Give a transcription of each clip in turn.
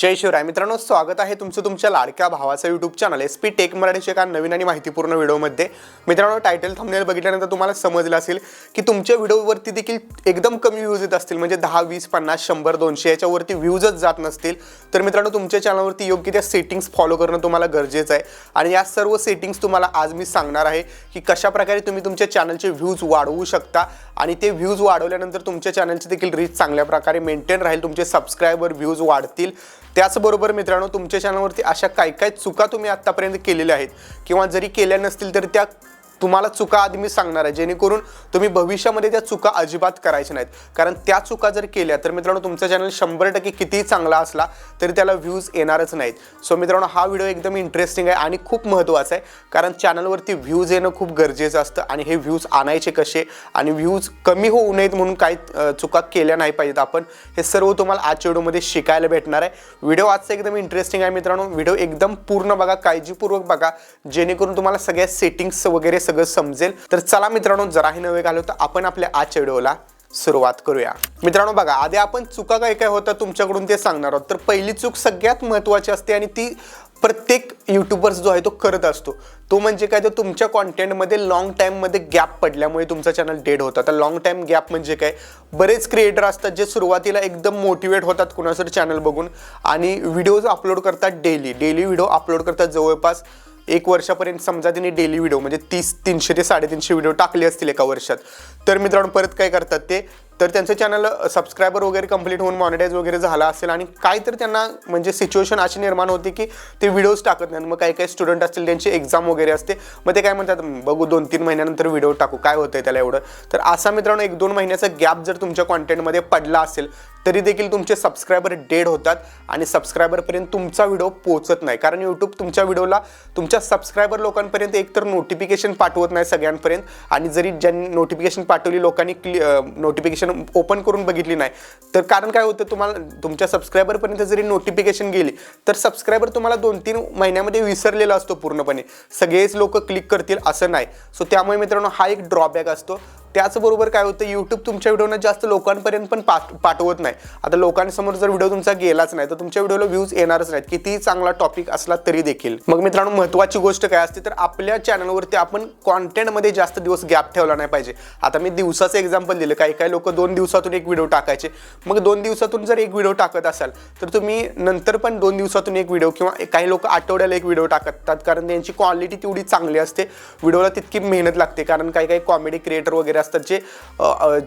जय शिवराय. मित्रांनो स्वागत आहे तुमचं तुमच्या लाडक्या भावाचं YouTube channel S P tech मराठीच्या एका नवीन आणि माहितीपूर्ण व्हिडिओमध्ये. मित्रांनो टायटल थंबनेल बघितल्यानंतर तुम्हाला समजलं असेल की तुमच्या व्हिडिओवरती देखील एकदम कमी व्ह्यूज येत असतील. म्हणजे दहा वीस पन्नास शंभर दोनशे याच्यावरती व्ह्यूजच जात नसतील. तर मित्रांनो तुमच्या चॅनलवरती योग्य त्या सेटिंग्स फॉलो करणं तुम्हाला गरजेचं आहे. आणि या सर्व सेटिंग्स तुम्हाला आज मी सांगणार आहे की कशा प्रकारे तुम्ही तुमच्या चॅनलचे व्ह्यूज वाढवू शकता. आणि ते व्ह्यूज वाढवल्यानंतर तुमच्या चॅनलची देखील रीच चांगल्या प्रकारे मेंटेन राहील. तुमचे सबस्क्रायबर व्ह्यूज वाढतील. त्याचबरोबर मित्रांनो तुमच्या चॅनलवरती अशा काय काय चुका तुम्ही आत्तापर्यंत केलेल्या आहेत किंवा जरी केल्या नसतील तरी त्या तुम्हाला चुका आधी मी सांगणार आहे. जेणेकरून तुम्ही भविष्यामध्ये त्या चुका अजिबात करायच्या नाहीत. कारण त्या चुका जर केल्या तर मित्रांनो तुमचा चॅनल शंभर टक्के कितीही चांगला असला तरी त्याला व्ह्यूज येणारच नाहीत. सो मित्रांनो हा व्हिडिओ एकदम इंटरेस्टिंग आहे आणि खूप महत्त्वाचा आहे. कारण चॅनलवरती व्ह्यूज येणं खूप गरजेचं असतं आणि हे व्ह्यूज आणायचे कसे? आणि व्ह्यूज कमी होऊ नयेत म्हणून काही चुका केल्या नाही पाहिजेत आपण. हे सर्व तुम्हाला आजच्या व्हिडिओमध्ये शिकायला भेटणार आहे. व्हिडिओ आजचा एकदम इंटरेस्टिंग आहे मित्रांनो. व्हिडिओ एकदम पूर्ण बघा काळजीपूर्वक बघा. जेणेकरून तुम्हाला सगळ्या सेटिंग्स वगैरे सगळं समजेल. तर चला मित्रांनो जराही नवे घालू तर आपण आपल्या आजच्या व्हिडिओला सुरुवात करूया. मित्रांनो बघा आधी आपण चुका काय काय होतं तुमच्याकडून ते सांगणार आहोत. तर पहिली चूक सगळ्यात महत्त्वाची असते आणि ती प्रत्येक युट्यूबर्स जो आहे तो करत असतो. तो म्हणजे काय? तर तुमच्या कॉन्टेंटमध्ये लॉंग टाईममध्ये गॅप पडल्यामुळे तुमचा चॅनल डेड होता. आता लॉंग टाईम गॅप म्हणजे काय? बरेच क्रिएटर असतात जे सुरुवातीला एकदम मोटिवेट होतात कुणासर चॅनल बघून आणि व्हिडिओज अपलोड करतात डेली डेली व्हिडिओ अपलोड करतात जवळपास एक वर्षापर्यंत समजा त्यांनी डेली व्हिडिओ म्हणजे तीस तीनशे ते साडेतीनशे व्हिडिओ टाकले असतील एका वर्षात. तर मित्रांनो परत काय करतात ते? तर त्यांचं चॅनल सबस्क्रायबर वगैरे कंप्लीट होऊन मॉनिटाईज वगैरे झाला असेल आणि काय तर त्यांना म्हणजे सिच्युएशन अशी निर्माण होते की ते व्हिडिओज टाकत नाही मग काही काही स्टुडंट असतील त्यांची एक्झाम वगैरे असते. मग ते काय म्हणतात बघू दोन तीन महिन्यानंतर व्हिडिओ टाकू. काय होतं त्याला एवढं? तर असा मित्रांनो एक दोन महिन्याचा गॅप जर तुमच्या कॉन्टेंटमध्ये पडला असेल तरी देखील तुमचे सबस्क्रायबर डेड होतात आणि सबस्क्रायबरपर्यंत तुमचा व्हिडिओ पोहोचत नाही. कारण यूट्यूब तुमच्या व्हिडिओला तुमच्या सबस्क्रायबर लोकांपर्यंत एकतर नोटिफिकेशन पाठवत नाही सगळ्यांपर्यंत. आणि जरी ज्यांनी नोटिफिकेशन पाठवली लोकांनी क्लि नोटिफिकेशन ओपन करून बघितली नाही. तर कारण काय होतं तुम्हाला तुमच्या सबस्क्रायबरपर्यंत जरी नोटिफिकेशन गेली तर सबस्क्रायबर तुम्हाला दोन तीन महिन्यामध्ये विसरलेला असतो पूर्णपणे. सगळेच लोक क्लिक करतील असं नाही. सो त्यामुळे मित्रांनो हा एक ड्रॉबॅक असतो. त्याचबरोबर काय होतं यूट्यूब तुमच्या व्हिडिओना जास्त लोकांपर्यंत पण पाठ पाठवत नाही. आता लोकांसमोर जर व्हिडिओ तुमचा गेलाच नाही तर तुमच्या व्हिडिओला व्ह्यूज येणारच नाहीत. कितीही चांगला टॉपिक असला तरी देखील. मग मित्रांनो महत्त्वाची गोष्ट काय असते तर आपल्या चॅनलवरती आपण कॉन्टेंटमध्ये जास्त दिवस गॅप ठेवला नाही पाहिजे. आता मी दिवसाचं एक्झाम्पल दिलं. काही काही लोक दोन दिवसातून एक व्हिडिओ टाकायचे. मग दोन दिवसातून जर एक व्हिडिओ टाकत असाल तर तुम्ही नंतर पण दोन दिवसातून एक व्हिडिओ किंवा काही लोक आठवड्याला एक व्हिडिओ टाकतात. कारण त्यांची क्वालिटी तेवढी चांगली असते. व्हिडिओला तितकी मेहनत लागते. कारण काही काही कॉमेडी क्रिएटर वगैरे असतात जे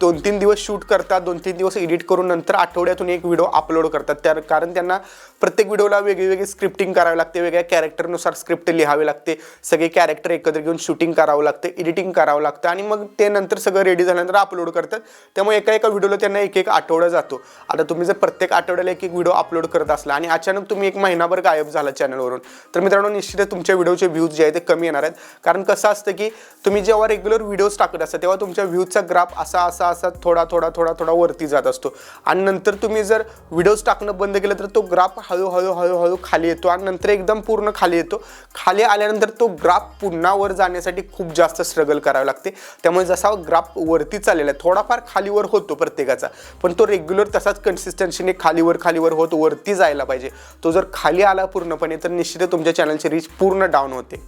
दोन तीन दिवस शूट करतात दोन तीन दिवस एडिट करून नंतर आठवड्यातून एक व्हिडिओ अपलोड करतात. त्या कारण त्यांना प्रत्येक व्हिडिओला वेगळी वेगळी स्क्रिप्टिंग करावी लागते वेगळ्या कॅरेक्टरनुसार स्क्रिप्ट लिहावी लागते सगळे कॅरेक्टर एकत्र घेऊन शूटिंग करावं लागतं एडिटिंग करावं लागतं आणि मग ते नंतर सगळं रेडी झाल्यानंतर अपलोड करतात. त्यामुळे एका एका व्हिडिओला त्यांना एक एक आठवडा जातो. आता तुम्ही जर प्रत्येक आठवड्याला एक एक व्हिडिओ अपलोड करत असला आणि अचानक तुम्ही एक महिनाभर गायब झाला चॅनलवरून तर मित्रांनो निश्चितच तुमच्या व्हिडिओचे व्ह्यूज जे आहे ते कमी येणार आहेत. कारण कसं असतं की तुम्ही जेव्हा रेग्युलर व्हिडिओज टाकत असता तेव्हा तुमच्या व्ह्यूजचा ग्राफ असा असा असा थोडा थोडा थोडा थोडा वरती जात असतो. आणि नंतर तुम्ही जर व्हिडिओज टाकणं बंद केलं तर तो ग्राफ हळूहळू हळूहळू खाली येतो आणि नंतर एकदम पूर्ण खाली येतो. खाली आल्यानंतर तो ग्राफ पुन्हा वर जाण्यासाठी खूप जास्त स्ट्रगल करावे लागते. त्यामुळे जसा ग्राफ वरती चाललेला आहे थोडाफार खालीवर होतो प्रत्येकाचा पण तो रेग्युलर तसाच कन्सिस्टन्सीने खालीवर खालीवर होत वरती जायला पाहिजे. तो जर खाली आला पूर्णपणे तर निश्चित तुमच्या चॅनलची रीच पूर्ण डाऊन होते.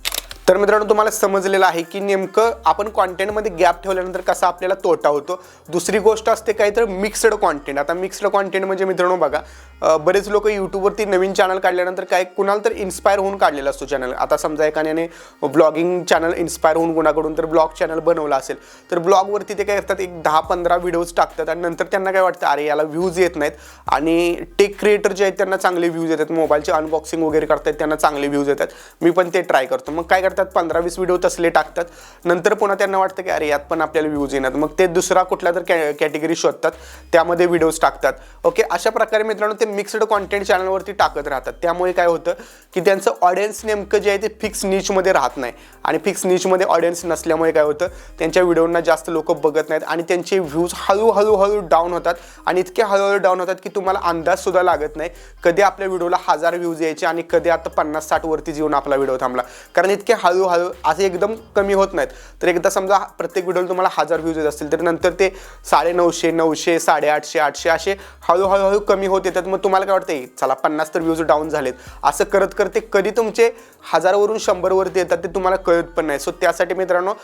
तर मित्रांनो तुम्हाला समजलेलं आहे की नेमकं आपण कॉन्टेंटमध्ये गॅप ठेवल्यानंतर कसा आपल्याला तोटा होतो. दुसरी गोष्ट असते काय तर मिक्स्ड कॉन्टेंट आता मिक्स्ड कॉन्टेंट म्हणजे मित्रांनो बघा बरेच लोक यूट्यूबवरती नवीन चॅनल काढल्यानंतर काय कुणाला तर इन्स्पायर होऊन काढलेला असतो चॅनल आता समजा एखाद्याने ब्लॉगिंग चॅनल इन्स्पायर होऊन कुणाकडून तर ब्लॉग चॅनल बनवला असेल तर ब्लॉगवरती ते काय करतात एक दहा पंधरा व्हिडिओज टाकतात आणि नंतर त्यांना काय वाटतं अरे याला व्ह्यूज येत नाहीत. आणि टेक क्रिएटर जे आहेत त्यांना चांगले व्ह्यूज येतात. मोबाईलचे अनबॉक्सिंग वगैरे करतात त्यांना चांगले व्ह्यूज येतात. मी पण ते ट्राय करतो. मग काय करतात पंधरा वीस व्हिडिओ तसले टाकतात. नंतर पुन्हा त्यांना वाटतं की अरे यात पण आपल्याला व्ह्यूज येणार. मग ते दुसरा कुठला तर कॅ कॅटेगरी शोधतात. त्यामध्ये व्हिडिओज टाकतात. ओके अशा प्रकारे मित्रांनो ते मिक्स्ड कॉन्टेंट चॅनलवरती टाकत राहतात. त्यामुळे काय होतं की त्यांचं ऑडियन्स नेमकं जे आहे ते फिक्स नीचमध्ये राहत नाही. आणि फिक्स नीचमध्ये ऑडियन्स नसल्यामुळे काय होतं त्यांच्या व्हिडिओंना जास्त लोक बघत नाहीत आणि त्यांचे व्ह्यूज हळूहळू हळू डाऊन होतात. आणि इतके हळूहळू डाऊन होतात की तुम्हाला अंदाजसुद्धा लागत नाही कधी आपल्या व्हिडिओला हजार व्ह्यूज यायचे आणि कधी आता पन्नास साठ वरती येऊन आपला व्हिडिओ थांबला. कारण इतके हळूहळू असे एकदम कमी होत नाहीत. तर एकदा समजा प्रत्येक व्हिडिओला तुम्हाला हजार व्ह्यूज येत असतील तर नंतर ते साडे नऊशे नऊशे साडेआठशे आठशे असे हळूहळू हळू कमी होत येतात. मग तुम्हाला काय वाटतं चला पन्नास तर व्ह्यूज डाऊन झालेत. असं करत करत ते कधी तुमचे हजारावरून शंभरवरती येतात ते तुम्हाला कळत पण नाही. सो त्यासाठी मित्रांनो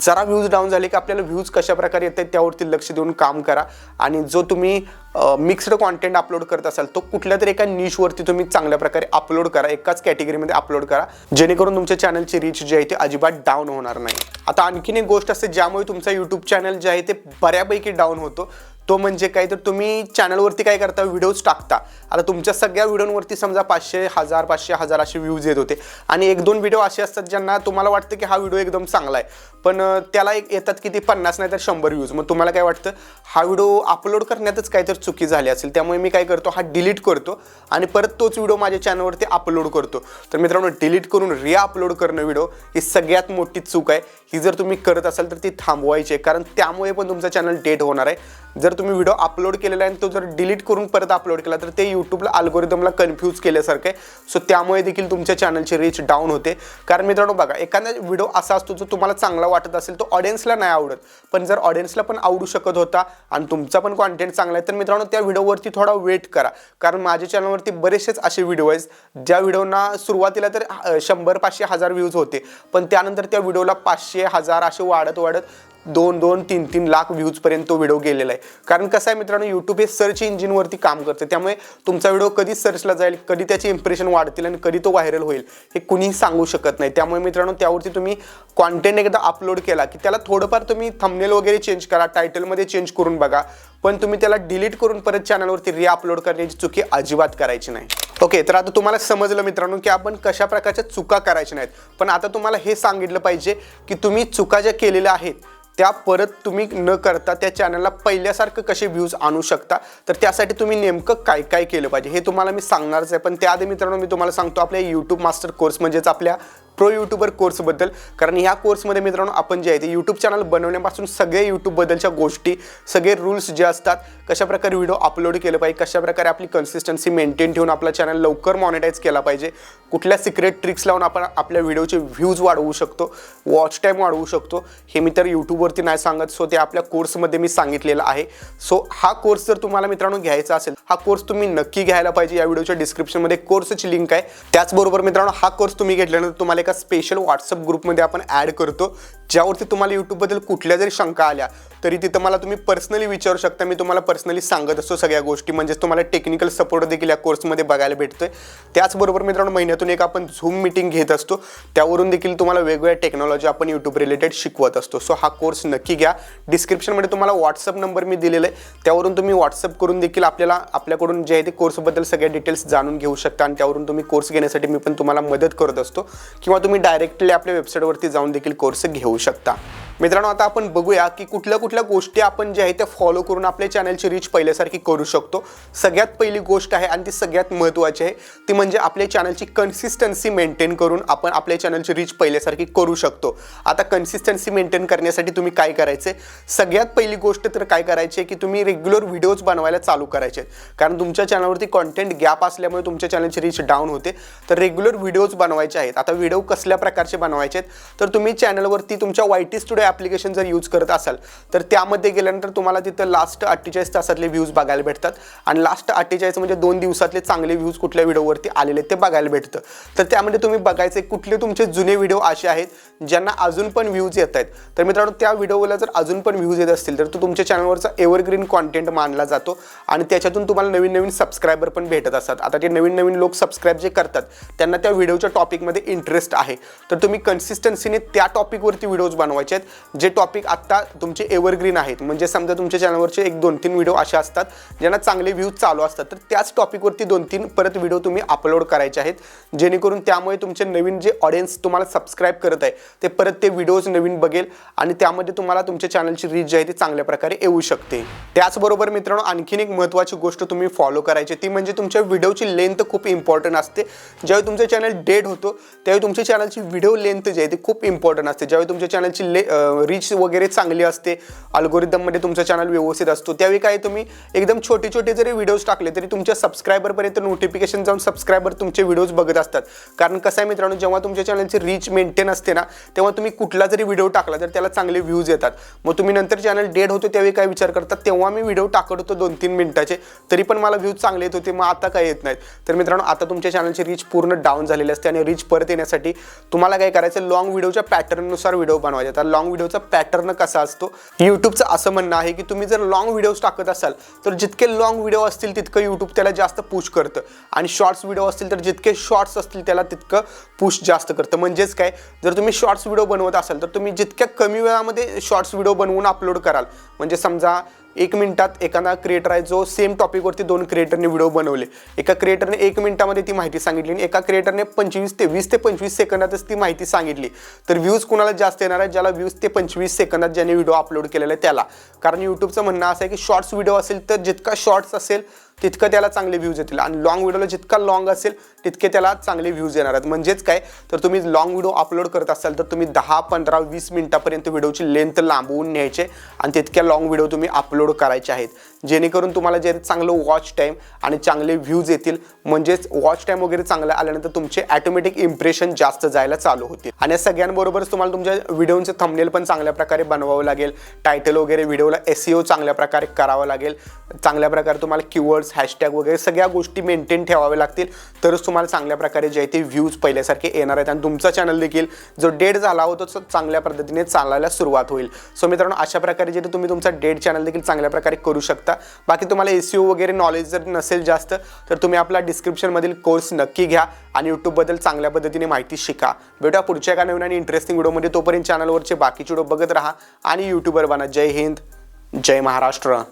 जरा व्ह्यूज डाऊन झाले की आपल्याला व्ह्यूज कशा प्रकारे येत आहेत त्यावरती लक्ष देऊन काम करा. आणि जो तुम्ही मिक्स्ड कॉन्टेंट अपलोड करत असाल तो कुठल्या तरी एका निशवरती तुम्ही चांगल्या प्रकारे अपलोड करा एकाच कॅटेगरीमध्ये अपलोड करा जेणेकरून तुमच्या चॅनलची रीच जी आहे ती अजिबात डाऊन होणार नाही. आता आणखीन एक गोष्ट असते ज्यामुळे तुमचा यूट्यूब चॅनल जे आहे ते बऱ्यापैकी डाऊन होतो. तो म्हणजे काय? तर तुम्ही चॅनलवरती काय करता? व्हिडिओज टाकता. आता तुमच्या सगळ्या व्हिडिओवरती समजा पाचशे हजार पाचशे हजार असे व्ह्यूज येत होते. आणि एक दोन व्हिडिओ असे असतात ज्यांना तुम्हाला वाटतं की हा व्हिडिओ एकदम चांगला आहे. पण त्याला एक येतात किती पन्नास नाही तर शंभर व्ह्यूज मग तुम्हाला काय वाटतं? हा व्हिडिओ अपलोड करण्यातच काहीतरी चुकी झाली असेल. त्यामुळे मी काय करतो? हा डिलीट करतो आणि परत तोच व्हिडिओ माझ्या चॅनलवरती अपलोड करतो. तर मित्रांनो डिलीट करून रिअपलोड करणं व्हिडिओ ही सगळ्यात मोठी चूक आहे. ही जर तुम्ही करत असाल तर ती थांबवायची आहे. कारण त्यामुळे पण तुमचं चॅनल डेट होणार आहे. जर तुम्ही व्हिडिओ अपलोड केलेला आहे आणि तो जर डिलीट करून परत अपलोड केला तर ते यूट्यूबला अल्गोरिदमला कन्फ्यूज केल्यासारखं आहे. सो त्यामुळे देखील तुमच्या चॅनलची रीच डाऊन होते. कारण मित्रांनो बघा एखादा व्हिडिओ असा असतो जो तुम्हाला चांगला वाटत असेल तो ऑडियन्सला नाही आवडत. पण जर ऑडियन्सला पण आवडू शकत होता आणि तुमचा पण कॉन्टेंट चांगला आहे तर मित्रांनो त्या व्हिडिओवरती थोडा वेट करा. कारण माझ्या चॅनलवरती बरेचसेच असे व्हिडिओ आहेत. ज्या व्हिडिओना सुरुवातीला तर शंभर पाचशे हजार व्ह्यूज होते. पण त्यानंतर त्या व्हिडिओला पाचशे हजार असे वाढत वाढत दोन दोन तीन तीन लाख व्ह्यूजपर्यंत तो व्हिडिओ गेलेला आहे. कारण कसं आहे मित्रांनो यूट्यूब हे सर्च इंजिनवरती काम करते. त्यामुळे तुमचा व्हिडिओ कधी सर्चला जाईल कधी त्याचे इम्प्रेशन वाढतील आणि कधी तो व्हायरल होईल हे कुणीही सांगू शकत नाही. त्यामुळे मित्रांनो त्यावरती तुम्ही कॉन्टेंट एकदा अपलोड केला की त्याला थोडंफार तुम्ही थंबनेल वगैरे चेंज करा टायटलमध्ये चेंज करून बघा. पण तुम्ही त्याला डिलीट करून परत चॅनलवरती रिअपलोड करण्याची चुकी अजिबात करायची नाही. ओके तर आता तुम्हाला समजलं मित्रांनो की आपण कशा प्रकारच्या चुका करायच्या नाहीत. पण आता तुम्हाला हे सांगितलं पाहिजे की तुम्ही चुका ज्या केलेल्या आहेत त्या परत तुम्ही न करता त्या चॅनलला पहिल्यासारखं कसे व्ह्यूज आणू शकता? तर त्यासाठी तुम्ही नेमकं काय काय केलं पाहिजे? हे तुम्हाला मी सांगणारच आहे. पण त्याआधी मित्रांनो मी तुम्हाला सांगतो आपल्या यूट्यूब मास्टर कोर्स म्हणजेच आपल्या प्रो यूट्यूबर कोर्सबद्दल कारण ह्या कोर्समध्ये मित्रांनो आपण जे आहे ते यूट्यूब चॅनल बनवण्यापासून सगळे यूट्यूबबद्दलच्या गोष्टी सगळे रूल्स जे असतात कशाप्रकारे व्हिडिओ अपलोड केलं पाहिजे कशाप्रकारे आपली कन्सिस्टन्सी मेंटेन ठेवून आपला चॅनल लवकर मॉनिटाईज केला पाहिजे कुठल्या सिक्रेट ट्रिक्स लावून आपण आपल्या व्हिडिओचे व्ह्यूज वाढवू शकतो वॉच टाईम वाढवू शकतो हे मी तर यूट्यूबवरती नाही सांगत सो ते आपल्या कोर्समध्ये मी सांगितलेलं आहे. सो हा कोर्स जर तुम्हाला मित्रांनो घ्यायचा असेल हा कोर्स तुम्ही नक्की घ्यायला पाहिजे या व्हिडिओच्या डिस्क्रिप्शनमध्ये कोर्सची लिंक आहे. त्याचबरोबर मित्रांनो हा कोर्स तुम्ही घेतल्यानंतर तुम्हाला एका स्पेशल व्हॉट्सअप ग्रुपमध्ये आपण ॲड करतो. ज्यावरती तुम्हाला यूट्यूबबद्दल कुठल्या जरी शंका आल्या तरी तिथं मला तुम्ही पर्सनली विचारू शकता मी तुम्हाला पर्सनली सांगत असतो सगळ्या गोष्टी. म्हणजेच तुम्हाला टेक्निकल सपोर्ट देखील या कोर्समध्ये बघायला भेटतोय. त्याचबरोबर मित्रांनो महिन्यातून एक आपण झूम मिटिंग घेत असतो. त्यावरून देखील तुम्हाला वेगवेगळ्या टेक्नॉलॉजी आपण यूट्यूब रिलेटेड शिकवत असतो. सो हा कोर्स नक्की घ्या. डिस्क्रिप्शनमध्ये तुम्हाला व्हॉट्सअप नंबर मी दिलेला आहे. त्यावरून तुम्ही व्हॉट्सअप करून देखील आपल्याला आपल्याकडून जे आहे ते कोर्सबद्दल सगळ्या डिटेल्स जाणून घेऊ शकता. आणि त्यावरून तुम्ही कोर्स घेण्यासाठी मी पण तुम्हाला मदत करत असतो. किंवा तुम्ही डायरेक्टली आपल्या वेबसाईटवरती जाऊन देखील कोर्स घेऊ शकता. मित्रांनो आता आपण बघूया की कुठल्या कुठल्या गोष्टी आपण ज्या आहे त्या फॉलो करून आपल्या चॅनलची रीच पहिल्यासारखी करू शकतो. सगळ्यात पहिली गोष्ट आहे आणि ती सगळ्यात महत्त्वाची आहे ती म्हणजे आपल्या चॅनलची कन्सिस्टन्सी मेंटेन करून आपण आपल्या चॅनलची रीच पहिल्यासारखी करू शकतो. आता कन्सिस्टन्सी मेंटेन करण्यासाठी तुम्ही काय करायचे सगळ्यात पहिली गोष्ट तर काय करायची आहे की तुम्ही रेग्युलर व्हिडिओज बनवायला चालू करायचे आहेत. कारण तुमच्या चॅनलवरती कॉन्टेंट गॅप असल्यामुळे तुमच्या चॅनलची रीच डाऊन होते. तर रेग्युलर व्हिडिओज बनवायचे आहेत. आता व्हिडिओ कसल्या प्रकारचे बनवायचे आहेत तर तुम्ही चॅनलवरती तुमच्या वायटी स्टुडिओ ॲप्लिकेशन जर यूज करत असाल तर त्यामध्ये गेल्यानंतर तुम्हाला तिथं लास्ट अठ्ठेचाळीस तासातले व्ह्यूज बघायला भेटतात. आणि लास्ट अठ्ठेचाळीस म्हणजे दोन दिवसातले चांगले व्ह्यूज कुठल्या व्हिडिओवरती आलेले आहेत ते बघायला भेटतं. तर त्यामध्ये तुम्ही बघायचे कुठले तुमचे जुने व्हिडिओ असे आहेत ज्यांना अजून पण व्ह्यूज येत आहेत. तर मित्रांनो त्या व्हिडिओला जर अजून पण व्ह्यूज येत असतील तर तो तुमच्या चॅनलवरचा एव्हरग्रीन कॉन्टेंट मानला जातो. आणि त्याच्यातून तुम्हाला नवीन नवीन सबस्क्रायबर पण भेटत असतात. आता ते नवीन नवीन लोक सबस्क्राईब जे करतात त्यांना त्या व्हिडिओच्या टॉपिकमध्ये इंटरेस्ट आहे. तर तुम्ही कन्सिस्टन्सीने त्या टॉपिकवरती व्हिडिओज बनवायचे आहेत. जे टॉपिक आत्ता तुमचे एव्हरग्रीन आहेत. म्हणजे समजा तुमच्या चॅनलवरचे एक दोन तीन व्हिडिओ असे असतात ज्यांना चांगले व्ह्यूज चालू असतात. तर त्याच टॉपिकवरती दोन तीन परत व्हिडिओ तुम्ही अपलोड करायचे आहेत. जेणेकरून त्यामुळे तुमचे नवीन जे ऑडियन्स तुम्हाला सबस्क्राईब करत आहे ते परत ते व्हिडिओज नवीन बघेल आणि त्यामध्ये तुम्हाला तुमच्या चॅनलची रीच जी आहे ती चांगल्या प्रकारे येऊ शकते. त्याचबरोबर मित्रांनो आणखीन एक महत्त्वाची गोष्ट तुम्ही फॉलो करायची ती म्हणजे तुमच्या व्हिडिओची लेंथ खूप इम्पॉर्टंट असते. ज्यावेळी तुमचं चॅनल डेड होतो त्यावेळी तुमच्या चॅनलची व्हिडिओ लेंथ जी आहे ती खूप इम्पॉर्टंट असते. ज्यावेळी तुमच्या चॅनलची ले रीच वगैरे चांगली असते. अल्गोरिदममध्ये तुमचं चॅनल व्यवस्थित असतो. त्यावेळी काय तुम्ही एकदम छोटे छोटे जरी व्हिडिओज टाकले तरी तुमच्या सबस्क्रायबरपर्यंत नोटिफिकेशन जाऊन सबस्क्रायबर तुमचे व्हिडिओज बघत असतात. कारण कसं आहे मित्रांनो जेव्हा तुमच्या चॅनलची रीच मेंटेन असते ना तेव्हा तुम्ही कुठला जरी व्हिडिओ टाकला तर त्याला चांगले व्ह्यूज येतात. मग तुम्ही नंतर चॅनल डेड होतो त्यावेळी काय विचार करतात तेव्हा मी व्हिडिओ टाकत होतो दोन तीन मिनिटाचे तरी पण मला व्ह्यूज चांगले येत होते. मग आता काय येत नाहीत. तर मित्रांनो आता तुमच्या चॅनलची रीच पूर्ण डाऊन झालेली असते आणि रीच परत येण्यासाठी तुम्हाला काय करायचं लॉंग व्हिडिओच्या पॅटर्ननुसार व्हिडिओ बनवायचे. तर लॉंग व्हिडिओचा पॅटर्न कसा असतो? यूट्यूबचं असं म्हणणं आहे की तुम्ही जर लॉंग व्हिडिओज टाकत असाल तर जितके लॉंग व्हिडिओ असतील तितकं यूट्यूब त्याला जास्त पुश करतं. आणि शॉर्ट्स व्हिडिओ असतील तर जितके शॉर्ट्स असतील त्याला तितकं पुश जास्त करतं. म्हणजेच काय? जर तुम्ही शॉर्ट्स व्हिडिओ बनवत असाल तर तुम्ही जितक्या कमी वेळामध्ये शॉर्ट्स व्हिडिओ बनवून अपलोड कराल म्हणजे समजा एक मिनिटात एखादा क्रिएटर आहे जो सेम टॉपिकवरती दोन क्रिएटरने व्हिडिओ बनवले. एका क्रिएटरने एक मिनिटामध्ये ती माहिती सांगितली आणि एका क्रिएटरने पंचवीस ते वीस ते पंचवीस सेकंदातच ती माहिती सांगितली. तर व्ह्यूज कुणाला जास्त येणार आहे ज्याला व्ह्यूज ते पंचवीस सेकंदात ज्याने व्हिडिओ अपलोड केलेला आहे त्याला. कारण यूट्यूबचं म्हणणं असं आहे की शॉर्ट्स व्हिडिओ असेल तर जितका शॉर्ट्स असेल तितकं त्याला चांगले व्ह्यूज येतील. आणि लॉंग व्हिडिओला जितका लॉंग असेल तितके त्याला चांगले व्ह्यूज येणार आहेत. म्हणजेच काय? तर तुम्ही लॉंग व्हिडिओ अपलोड करत असाल तर तुम्ही दहा पंधरा वीस मिनिटापर्यंत व्हिडिओची लेंथ लांबवून न्यायचे आणि तितक्या लॉंग व्हिडिओ तुम्ही अपलोड करायचे आहेत. जेणेकरून तुम्हाला जे चांगलं वॉच टाईम आणि चांगले व्ह्यूज येतील म्हणजेच वॉच टाईम वगैरे चांगलं आल्यानंतर तुमचे ॲटोमॅटिक इम्प्रेशन जास्त जायला चालू होतील. आणि या सगळ्यांबरोबरच तुम्हाला तुमच्या व्हिडिओचं थंबनेल पण चांगल्या प्रकारे बनवावं लागेल. टायटल वगैरे व्हिडिओला एस चांगल्या प्रकारे करावं लागेल. चांगल्या प्रकारे तुम्हाला किवर्ड्स हॅशटॅग वगैरे सगळ्या गोष्टी मेंटेन ठेवाव्या लागतील. तरच तुम्हाला चांगल्या प्रकारे जे आहे ते व्ह्यूज पहिल्यासारखे येणार आहेत. आणि तुमचा चॅनल देखील जो डेड झाला होतो तो चांगल्या पद्धतीने चालायला सुरुवात होईल. सो मित्रांनो अशा प्रकारे जे ते तुम्ही तुमचा डेड चॅनल देखील चांगल्या प्रकारे करू शकता. बाकी तुम्हाला एस वगैरे नॉलेज जर नसेल जास्त तर तुम्ही आपला डिस्क्रिप्शनमधील कोर्स नक्की घ्या आणि यूट्यूबबद्दल चांगल्या पद्धतीने माहिती शिका. भेटा पुढच्या एका नवीन आणि इंटरेस्टिंग व्हिडिओमध्ये तोपर्यंत चॅनलवरचे बाकीचे व्हिडिओ बघत राहा आणि यूट्यूबर बना. जय हिंद जय महाराष्ट्र.